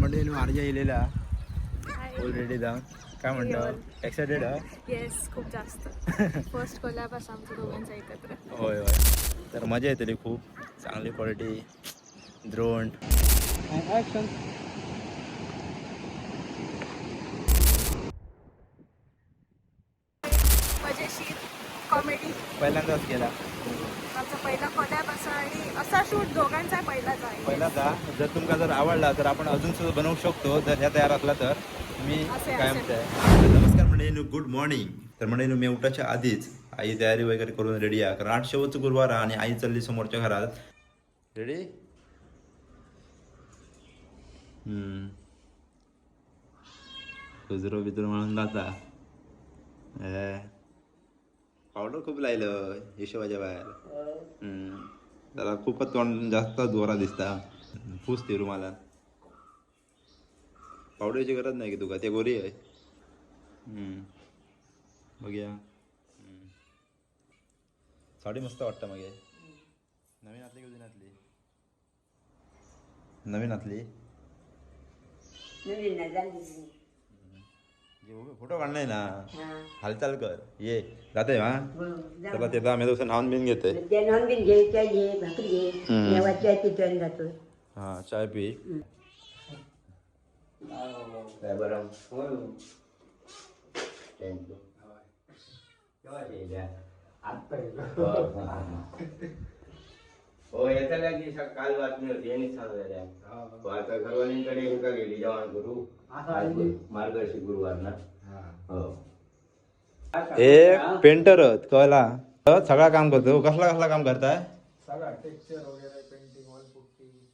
मंडळी आरजा येलेला ऑलरेडी जाऊन. काय म्हणतो एक्सायटेड हा येस खूप जास्त. फर्स्ट कोलॅब असं आमचं दोघांचं एकत्र. होय होय. तर मजा येतली खूप. चांगली क्वालिटी द्रोण मजेशीर कॉमेडी पहिल्यांदाच केला आमचा पहिला कोलॅब असा आणि असा शूट दोघांचा पहिलाच आहे. पहिल्यांदा जर तुमका जर आवडला तर आपण अजून सुद्धा बनवू शकतो. जर ह्या तयार असला तर. मी असे, काय असे. म्हणताय? नमस्कार मंडळी गुड मॉर्निंग. तर मंडळी मी उठाच्या आधीच आई तयारी वगैरे करून रेडी आहे कारण आठ शेवटचं गुरुवार आहे आणि आई चालली समोरच्या घरात. रेडी गुजरो बिजरो म्हणून जाता. पावडर खूप लायलं हिशोबाच्या बाहेर. त्याला खूपच तोंड जास्त जोरा दिसता. फूस ते रुमाला पावडरची गरज नाही की तुका ते गोरी आहे. हम्म. बघूया. साडी मस्त वाटतं मग. नवीन आतली की जुनी आतली? नवीन आतली? फोटो काढलाय ना. हालचाल कर. ये जाते हा. त्याला ते आम्ही तसं नावून बिन घेते. नॉन बिन घे चाय घे भाकरी घे. जातो. हा चाय पी. हो सा- काल बातमी होती यांनीच हो, आता एका गेली जवान गुरु मार्गदर्शक गुरुवार ना हो. हे. पेंटर कळला? सगळा काम करतो. कसला कसला काम करताय? सगळा टेक्स्चर वगैरे painting wall putty.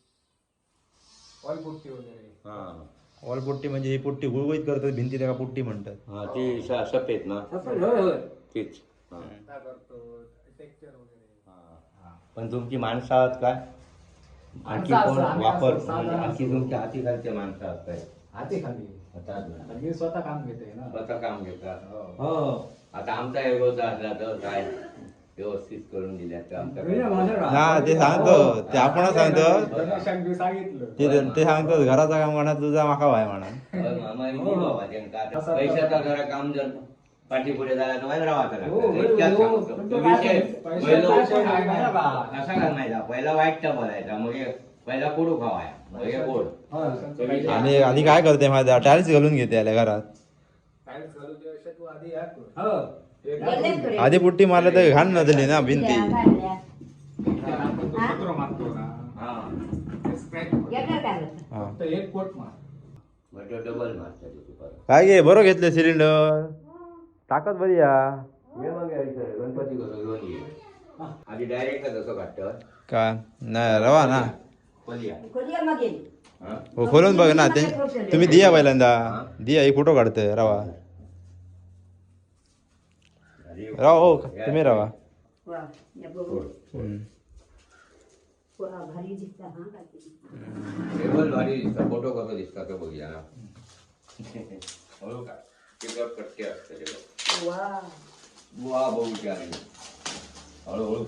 Wall putty वगैरे. हा. वॉल पुट्टी म्हणजे ही पुट्टी गुळगुळीत करतात भिंती त्याला पुट्टी म्हणतात. हा ती स- सफेद ना? तीच. हा. करतो? टेक्स्चर वगैरे. हा. पण तुमची माणसं आहात काय आणखी कोण वापर म्हणजे आणखी. तुमच्या हातीखालचे माणसं आहात काय? हाती खाली. मी स्वतः काम घेते ना. स्वतः काम घेतात. हो. हो. आता आमचा एगोचा असला तर काय? व्यवस्थित करून दिल्या तर हा ते सांगतो. ते आपण सांगतो. गणेशाक बी सांगितलं. ते ते सांगतो घराचं काम म्हणा तुझा माका व्हाय म्हणा. मामा, आता पैशाचा जरा काम जर पाठीपुढे झाला तर वाईट राहायचं हो, लागतं. हो, इतक्यात हो. सांगतो. पण तो तो काय विषय पैशाचा पहिलं विषय नाही ना. बा. पहिला वाईट बोलायचा मग हे पहिला कोडू खावाय? आणि आधी काय करते माहिती टाईल्स घालून घेते आल्या घरात. आधी. हे. आधी पुट्टी मारलं तर घाण नदली ना भिंती. हा काय घे बरं घेतले सिलेंडर ताकद बरी या. गणपती आधी डायरेक्ट कसं काढतं का? नाही रवा ना. खोलिया खोलीया मग येईल. हा खोलून बघ ना ते तुम्ही दिया पहिल्यांदा दिया एक फोटो काढतोय रवा रवा हो तुम्ही रवा वा, या बघू. हम्म. वा, भारी दिसता हा. टेबल भारी दिसता फोटो कसं दिसता तो बघूया ना हळू का चिकट कटके असते टेबल वा. आणि हळूहळू.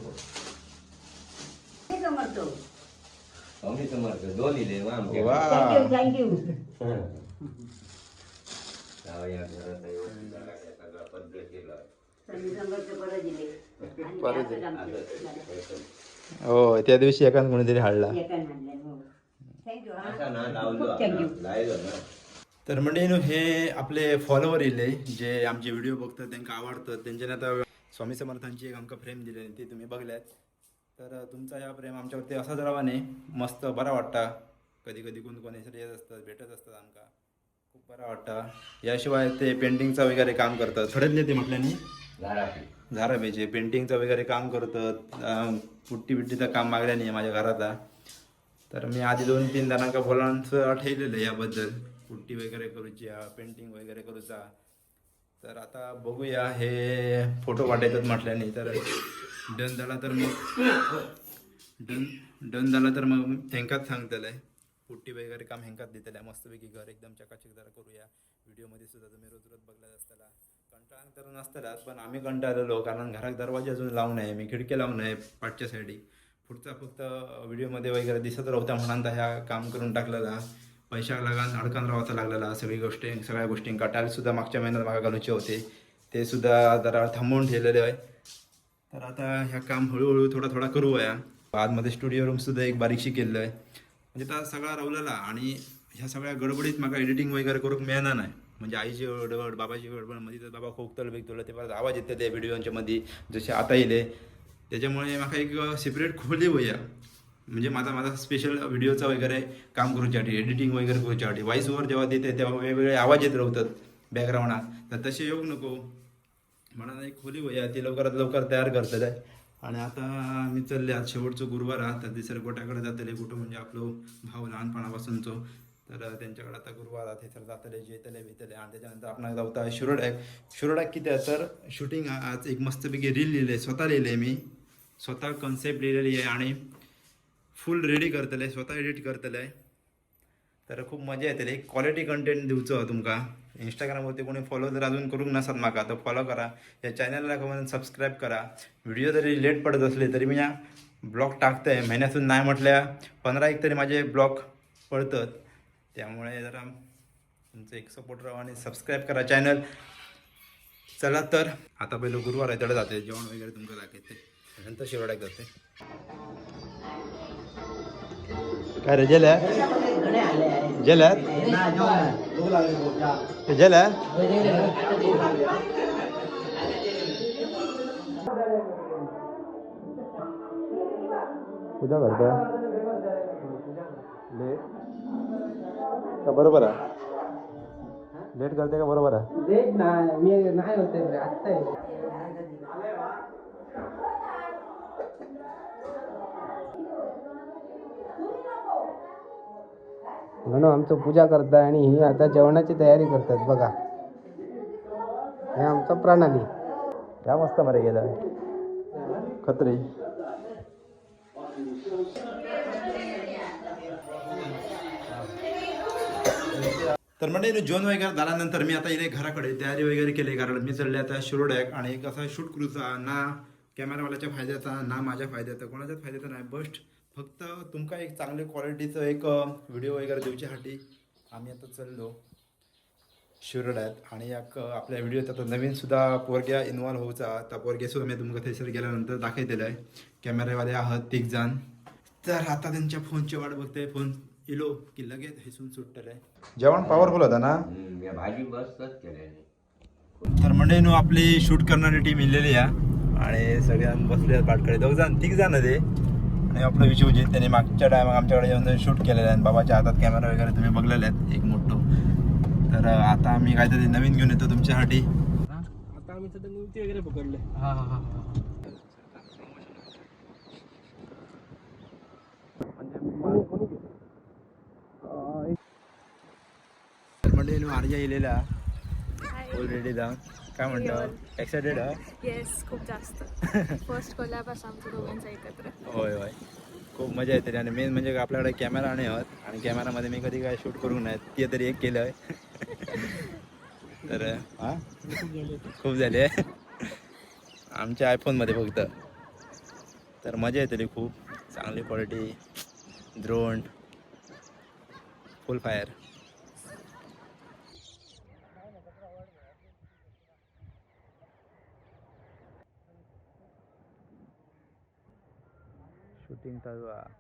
स्वामी समर्थ दोन इले वा घरात सगळं पद्धतशीर आहे. असं झालं. हो त्या दिवशी एकाच कोणीतरी हाडला. असा ना लावलो. आपण, लायलो ना तर म्हणजे हे आपले फॉलोवर येले जे आमचे व्हिडिओ बघतात त्यांना आवडतात त्यांच्याने आता स्वामी समर्थांची एक आमका फ्रेम दिली ती तुम्ही बघल्यात. तर तुमचा ह्या प्रेम आमच्यावरती असाच रावाने मस्त बरा वाटता. कधी कधी कोण कोणी येत असतात भेटत असतात आमका. खूप बरा वाटता. याशिवाय ते पेंटिंगचं वगैरे काम करतात. थोड्यातले ते म्हटल्याने? घराची झाराबाईचे पेंटिंगचं वगैरे काम करतात. पुट्टी बिट्टीचं काम मागल्याने आहे माझ्या घरात तर मी आधी दोन तीन जणांका बोलांचं ठेवलेलं आहे याबद्दल. पुट्टी वगैरे करूची पेंटिंग वगैरे करूचा. तर आता बघूया हे फोटो पाठवतात म्हटल्याने. तर डन झाला तर मग डन डन झाला तर मग हेंकाच सांगतलंय. पुट्टी वगैरे काम हेंकाच देतलं मस्तपैकी घर एकदम चकाचक जरा करूया. व्हिडिओमध्ये सुद्धा तुम्ही रोज रोज बघला असताना कंटाळा तर नसतालाच पण आम्ही कंटाळलेलो कारण घरात दरवाजे अजून लावून नाही मी खिडकी लावून आहे पाठच्या साईडी पुढचा फक्त व्हिडिओमध्ये वगैरे दिसत राहता म्हणून तर ह्या काम करून टाकलेला. पैशाक लागान अडकन राहता लागलेला. सगळी गोष्टी सगळ्या गोष्टींका टाईल मागच्या महिन्यात मागा घालूचे होते. ते सुद्धा जरा थांबवून ठेवलेले आहे. तर आता ह्या काम हळूहळू थोडा थोडा करू या आतमध्ये स्टुडिओ रूम सुद्धा एक बारीकशी केलेलं आहे म्हणजे आता सगळा रवलेला आणि ह्या सगळ्या गडबडीत म्हाका एडिटिंग वगैरे करूक मिळणार नाही. म्हणजे आईची गडबड बाबाची गडबडमध्ये तर बाबा खोकतल बिकतल ते परत आवाज येते त्या व्हिडिओच्या मध्ये जसे आता येले त्याच्यामुळे म्हाका एक सेपरेट खोली वया. म्हणजे माझा माझा स्पेशल व्हिडिओचा वगैरे काम करूच्यासाठी एडिटिंग वगैरे करूच्यासाठी व्हॉइस ओव्हर जेव्हा देते तेव्हा वेगवेगळे आवाज येत राहतात बॅकग्राऊंडात तर तसे येऊ नको. म्हणून एक खोली वया ती लवकरात लवकर तयार करतले आणि आता मी चालले आज शेवटचं गुरुवार हा तर तिसऱ्या गोट्याकडे जातले कुठं म्हणजे आपलो भाऊ लहानपणापासूनचो. तर त्यांच्याकडे आता गुरुवार आहे. थंयसर जातले जेतले बितले. आणि त्याच्यानंतर आपण जाऊता शिरोड्याक शिरोड्याक किती आहे? तर शूटिंग आज एक मस्तपैकी रील लिहिले स्वतः लिहिले मी. स्वतः कन्सेप्ट लिहिलेली आहे. आणि फुल रेडी करतले. स्वतः एडिट करतले. तर खूप मजा येतली क्वालिटी कंटेंट दिवचो तुमका. इंस्टाग्रामवरती कोणी फॉलो जर अजून करूंक नसत म्हाका तर फॉलो करा. या चॅनलला करून सबस्क्राईब करा. व्हिडिओ जरी लेट पडत असले तरी मी या ब्लॉग टाकतंय. महिन्यातून नाही म्हटल्या पंधरा एक तरी माझे ब्लॉग पडतात. त्यामुळे जरा तुमचं एक सपोर्ट राहा आणि सबस्क्राईब करा चॅनल चला तर आता पहिलं गुरुवार आहे तडे जाते. जेवण वगैरे तुमचं दाखवते. नंतर शेवड्याक जाते काय रे गेल्या गेल्यात गेल्या पूजा करता लेट का बरोबर आहे. लेट करते का बरोबर आहे? लेट नाही मी नाही होते आत्ता म्हणून आमचं पूजा करतात आणि ही आता जेवणाची तयारी करतात बघा. हे आमचा प्रणाली. क्या मस्त मरे गेला. खत्री. तर म्हणजे जेवण वगैरे झाल्यानंतर मी आता इथे घराकडे तयारी वगैरे केली कारण मी चढले आता शिरोड्याक आणि एक असा शूट करूचा ना कॅमेरावाल्याच्या फायद्याचा ना माझ्या फायद्याचा. कोणाच्याच फायद्याचा नाही बस्ट फक्त तुमका एक चांगले क्वालिटीचं एक व्हिडिओ वगैरे देऊच्यासाठी आम्ही आता चाललो शिरोड्यात आणि एक आपल्या व्हिडिओत आता नवीन सुद्धा पोरग्या इन्वॉल्व होऊचा. आता पोरग्या सुद्धा मी तुमका थंयसर गेल्यानंतर दाखयलेलं आहे. कॅमेरावाले आहात तिघ जण तर आता त्यांच्या फोनची वाट बघते फोन इलो की लगेच हिसून सुटतलं आहे जेवण पॉवरफुल होता ना? भाजी तर म्हणजे नु आपली शूट करणारी टीम इलेली आहे. आणि सगळ्यां बसले पाटकडे दोघ जण तिघ जण ते आणि आपलं विशूजित त्यांनी मागच्या टायमा आमच्याकडे येऊन शूट केलेलं आहे. बाबाच्या हातात कॅमेरा वगैरे तुम्ही बघलेले आहेत एक मोठं. तर आता आम्ही काहीतरी नवीन घेऊन येतो तुमच्यासाठी. आता आम्ही वगैरे पकडले हा हा हा म्हणजे आर्या इलेला. ऑलरेडी जाऊन काय म्हणतो? एक्सायटेड येस खूप जास्त. फर्स्ट कोलॅब असं आमच्या दोघांचा एकत्र. होय होय. खूप मजा येते आणि मेन म्हणजे आपल्याकडे कॅमेरा नाही आहोत आणि कॅमेरामध्ये मी कधी काय शूट करू नाही ते तरी एक केलं आहे. तर हां? खूप झाले आमच्या आयफोनमध्ये फक्त. तर मजा येते खूप. चांगली quality drone full fire shooting चालू आहे.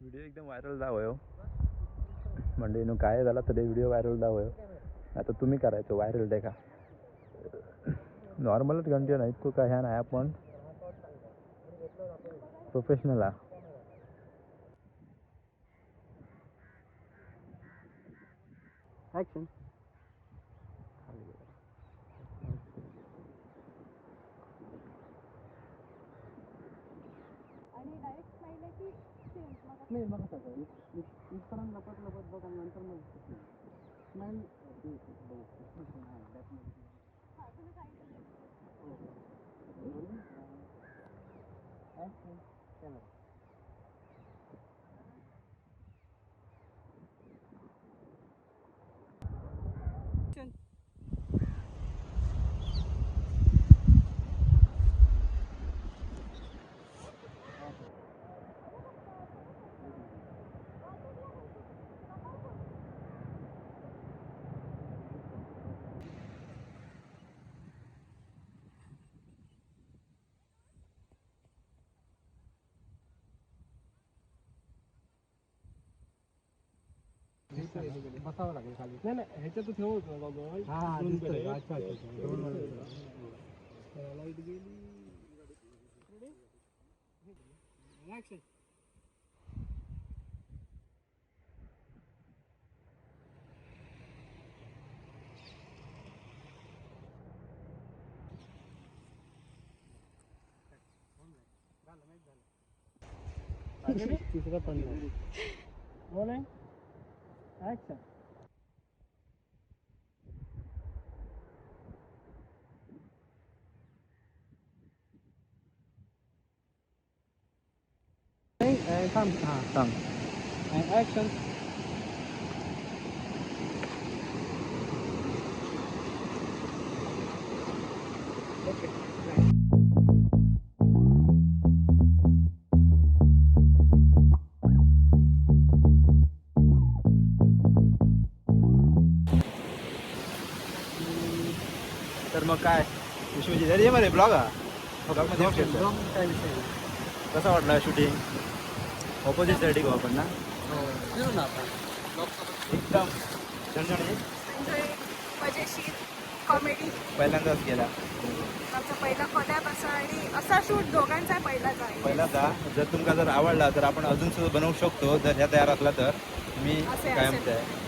व्हिडिओ एकदम व्हायरल दावयो हो. म्हणजे नु काय झाला तरी व्हिडिओ व्हायरल दावयो हो. आता तुम्ही करायचं व्हायरल का नॉर्मलच कंटेंट आहे इतकं काय ह्या नाही आपण. प्रोफेशनल आहे ऍक्शन नाही बघा सगळं इथपर्यंत लपत लपत बघा नंतर मग स्माईल बसावं लागेल खाली नाही नाही ह्याच्यात ठेवू हा दिसतोय. अच्छा अच्छा अच्छा. दोन वर दिसतोय. लाइट गेली तिसरं पण नाही बोल action. And come, ah, come. and action. तर मग काय? विश्वजित अरे ये बरे ब्लॉग हा हो, मध्ये शकतो. कसा वाटला शूटिंग ऑपोजिट साईड घेऊ आपण ना? एकदम. मजेशीर. कॉमेडी पहिल्यांदाच केला. आमचा पहिला कोलॅब असा आणि असा शूट दोघांचा पहिलाच आहे पहिल्यांदा जर तुमका जर आवडला तर आपण अजून सुद्धा बनवू शकतो. जर ह्या तयार असला तर. मी असे- कायम असे. ते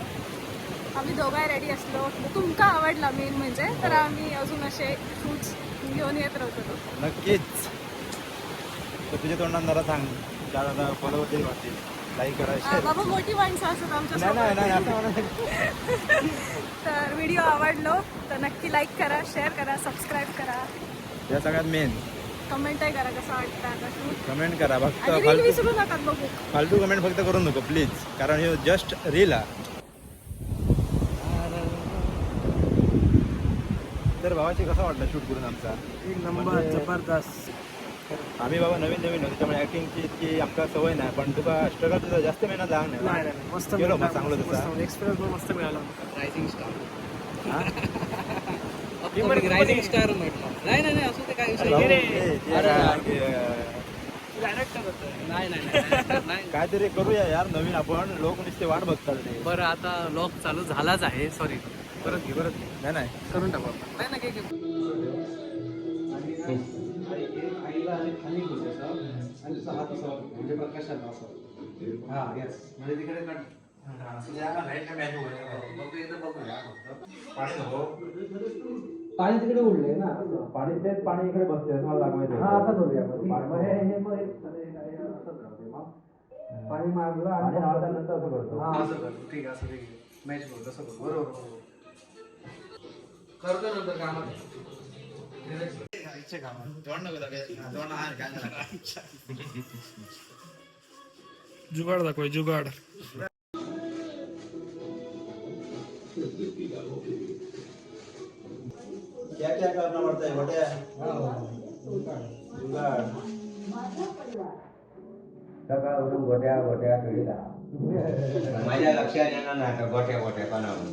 आम्ही दोघाही रेडी असलो. तुमका आवडला मेन म्हणजे? तर आम्ही अजून असे शूट्स घेऊन येत राहतो नक्कीच. तर तुझ्या तोंडात जरा सांग. लाईक करा हा, बाबा मोठी माणसं असतात आमच्या तर व्हिडिओ आवडलो तर नक्की लाईक करा शेअर करा सबस्क्राईब करा. या सगळ्यात मेन कमेंटही करा कसं वाटतं कमेंट करा फक्त विसरू नका बघू. फालतू कमेंट फक्त करू नको प्लीज कारण हे जस्ट रील हा तर भावाची कसा वाटला शूट करून आमचा? एक नंबर म्हणजे- जबरदस्त. आम्ही बाबा नवीन नवीन होतो त्यामुळे ऍक्टिंगची इतकी आमका सवय नाही पण तुका स्ट्रगल तुझा जास्त मेहनत जाग नाही नाही नाही मस्त मग मिळाला. चांगलं तसा. मस्त एक्सपिरियन्स पण मस्त मिळाला. रायझिंग स्टार हा? रायझिंग स्टार म्हटलं नाही नाही नाही असं ते काय विषय भाऊ, नाही. अरे, काहीतरी करूया यार नवीन आपण. लोक नुसते वाट बघतात ते. बरं आता लॉक चालू झालाच आहे सॉरी परत घे परत घे. नाही नाही. करून टाकू आपण. नाही नाही काय पाणी तिकडे उडलंय ना. पाणी तेच पाणी इकडे बसते मला लागवायचं हा आता करूया पण हे मागलं आणि नंतर असं करतो. हा असं कर ठीक आहे असं ठीक मॅच करू तसं करू बरोबर बरोबर. करतो नंतर कामात. जुगाड दाखवाय जुगाड. क्या क्या करना पड़ता है गोट्या जुगाड. सकाळपासून गोट्या गोट्या खेळीला माझ्या लक्षात येणार नाही का गोट्या गोट्या पानावर.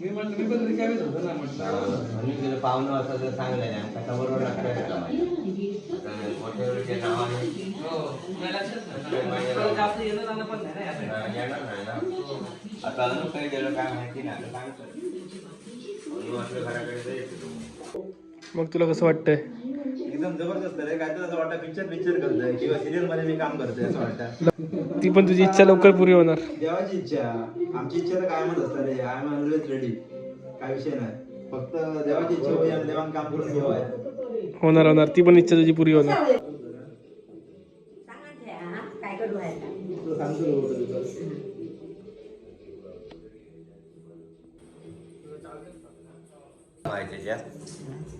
मी म्हटलं मी पण रिकामीच होतो ना म्हटलं. म्हणून गेलं पाहुणं असं जर सांगलं नाही आमच्या बरोबर लक्षात येतं माझ्या आता गोट्यावरच्या नावाने. जास्त येणं जाणं पण नाही ना यासाठी. हा, येणार नाही ना. आता अजून काही गेलं काय माहिती नाही. आता? म्हणून आपल्या घराकडे जायचं मग तुला कसं वाटतंय? एकदम जबरदस्त रे काय तर असं वाटतं पिक्चर पिक्चर करतोय. किंवा सिरियलमध्ये मी काम करतोय असं वाटतं. ती पण तुझी इच्छा लवकर पुरी होणार. देवाची इच्छा. आमची इच्छा तर कायमच असतात रे आय एम ऑलवेज रेडी काय विषय नाही. फक्त देवाची इच्छा होई आणि देवान काम करून घेऊ आहे होणार होणार. ती पण इच्छा तुझी पुरी होणार. हा? सांगतो व्हायचं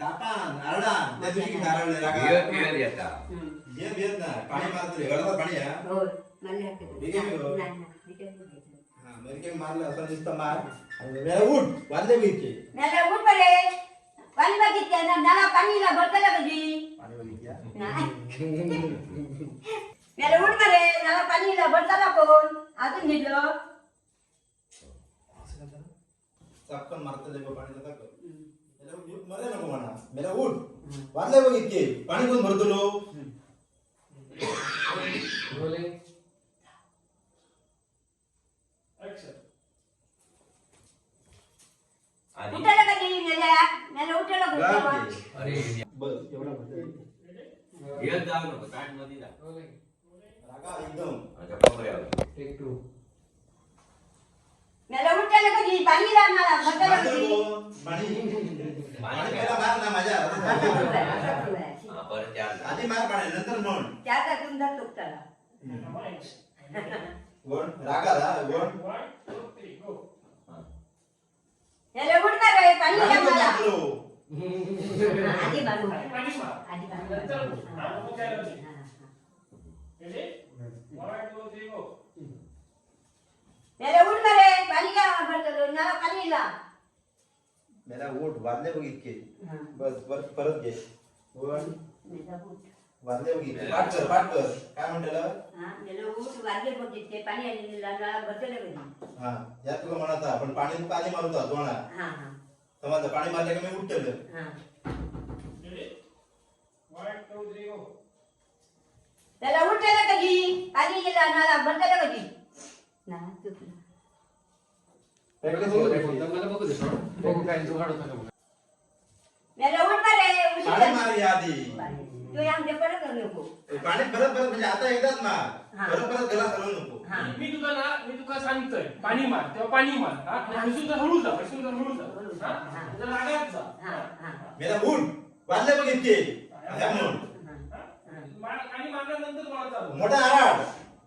तापान आरडान त्या दिवशी किती आरडले रागा हम्म. ये भेट ना पाणी मारतो रे गळात पाणी हा होय, मला हातात. ठीक आहे, हो. नाही, नाही, ठीक आहे, ठीक आहे. हा मेरे मारलं असं नुसतं मार आणि मेला उठ वाजले बघितले मला उठ बरे पाणी बघितलं ना मला पाणीला भरतलं कधी पाणी बघितल्या नाही मला उठ बरे मला पाणीला भरतला कोण अजून घेतलं चपकन मारतं ते पाणी जाता कर मेला उठ मरे नको म्हणा मेला उठ वाजले बघितले पाणी कोण भरतो लो. आधी उठलं कधी मेल्या? मला उठलं कधी अरे बस एवढा भरतो येत. जाऊ नको ताटमध्ये जा. रागा एकदम. अच्छा टू मला उठलं कधी पाणीला मला भरतलं मारतो कधी? पाणी पाणी पहिला मार ना माझ्या हा, परत चार आधी मार पाणी नंतर म्हण. त्याचा तुमचा तुकताला कोण रागा रा कोण मला उठ बरे पाणीला पाणी कोण मला मारतो? आधी मारू आधी मारू मला उठ बरे पाणीला भरतलं मला पाणीला मेला उठ वाजले बघ इतके बस परत परत घे कोण वाजले बघ इतके पाठ कर पाठ कर। काय म्हणतेलं पाणी आणि भरतलं कधी हा या तुला म्हणाचा पण पाणी तू आधी मारूचा दोणा हा हा। समजा पाणी मारले की मी उठलं हा। त्याला उठलेलं कधी पाणी गेला नाला भरतलं कधी पाणी परत परत म्हणजे आता एकदाच मार हा. परत परत गला हलवू नको हा मी तुला ना मी तुला सांगतोय पाणी मार तेव्हा पाणी मार हा हसून तर हळू जा हसून तर हळू जा हा? जरा रागात जा हा हा मेला उठ वाजले बघ इतके म्हणून आणि मारल्यानंतर मोठा आराड हा?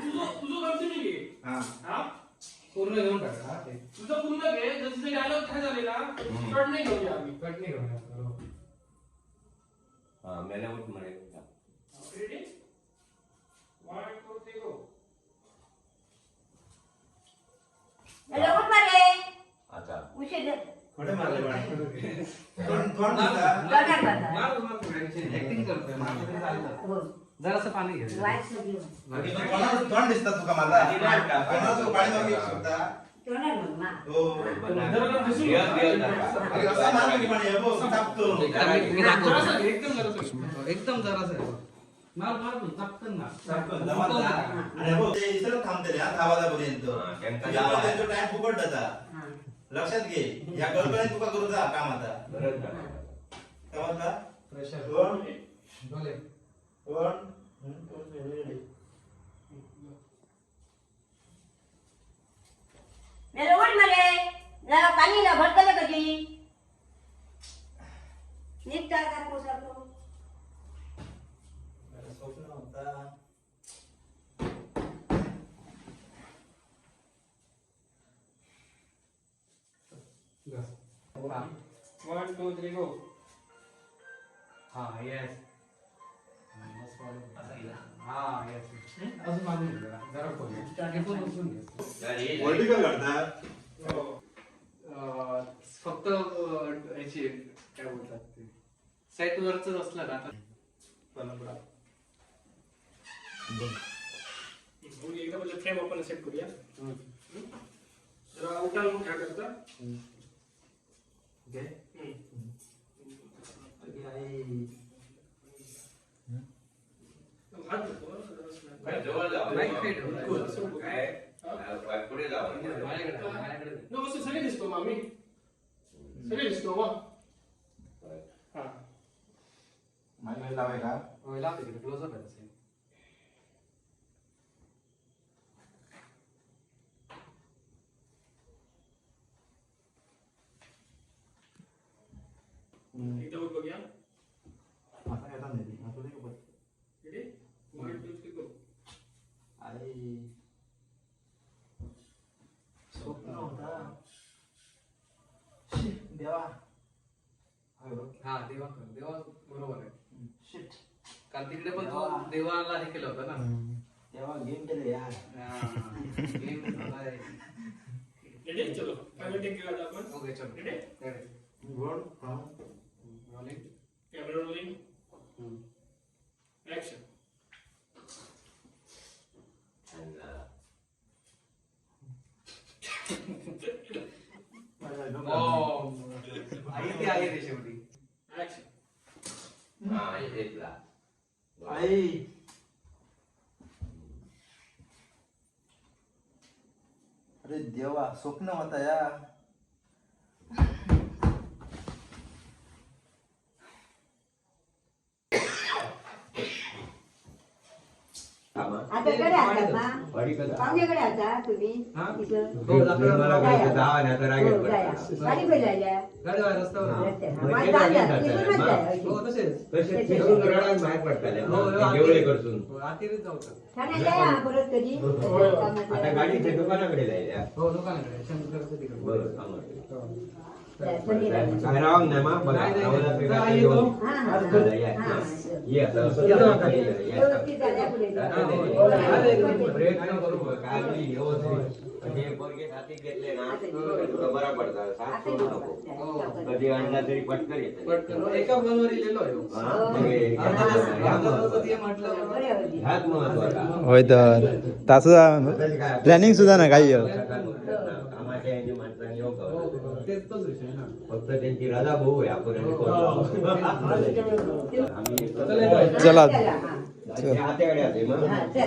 बोललो जरासं म्हणजे reaction ला त्याला बरं reaction ला घेणं तुझं. पडतं. आणि तुझं तुझं continue घे. हा हा? पूर्ण घेऊन टाका हा, ते. तुझं पूर्ण घे जर तिथे डायलॉग काय झाले ना कट नाही घेऊया आम्ही कट नाही करूया, बरोबर. हा मेला उठ म्हणे ready one two three go मला उठ बरे आता उशीर कुठे मारले पाणी तोंड तोंड दिसता? करणार बघा. मार, मार, tension. Acting करतोय मारलं तरी चालतं. हो. जरासं पाणी तोंड दिसतात तुका मला. पाणी मागे शकता हो. अरे की पाणी हे बघ, तापतो. मी- दाखवतो. एकदम जरासं. एकदम जरासं आहे. मार मार तू, चपकन मार. तापतो, जमात. जा. आणि हे बघ, ते इसरत थांबते रे, हा दहा वाजापर्यंत. हा, त्यांचा तुझ्या जावा आहे. त्यांचा टाइम फुकट जाता हा. लक्षात घे. या कल्पनेत तुका करू जा काम आता? समजला? Pressure. दोन. con un consejero साईट वरच असलं परंपरा एकदा म्हणजे फ्रेम आपण सेट करूया. जरा उठाल करता. काय. काय? अं, पुढे जावं. माझ्याकडे सगळे दिसतो मामी. सगळे दिसतो मग हा माझ्या लावाय का होय लाव तिकडे क्लोजअप आहे तसे हा देवा देवा बरोबर आहे कारण तिकडे पण तो देवाला हे केलं होतं ना तेव्हा गेम केले यार हा, game झाला आहे. रेडी चलो पहिले टेक केला आपण Okay, चलो. Ready Ready? Rolling. Camera rolling action Oh, आई ती आहे रे शेवटी ऍक्शन हा घेतला आई अरे देवा स्वप्न होता या आता कडे आता ना वाडी कसा पाहुण्याकडे आता तुम्ही. हा? हो, दहा आणि आता हो. गाडी पण जायला. हो तसे तिथून बाहेर पडताले. हो, हो, करसून हो. ठाण्यात परत कधी? आता दुकानाकडे जायला हो. बरं थांबा. काय राव नाही मा बघा नाही, नाही, आता असं. प्रयत्न करू काय नाही, व्यवस्थित. हे पोरगे घेतले ना तुला बरा पडतात साथ सोडू नको कधी आणला तरी येत एका फोनवर महत्त्वाचा होय तर तसं प्लॅनिंग सुद्धा ना काही कामाच्या माणसाने योग तेच विषय ना फक्त त्यांची रजा भाऊ आहे आपण. हो. आम्ही हा, चल.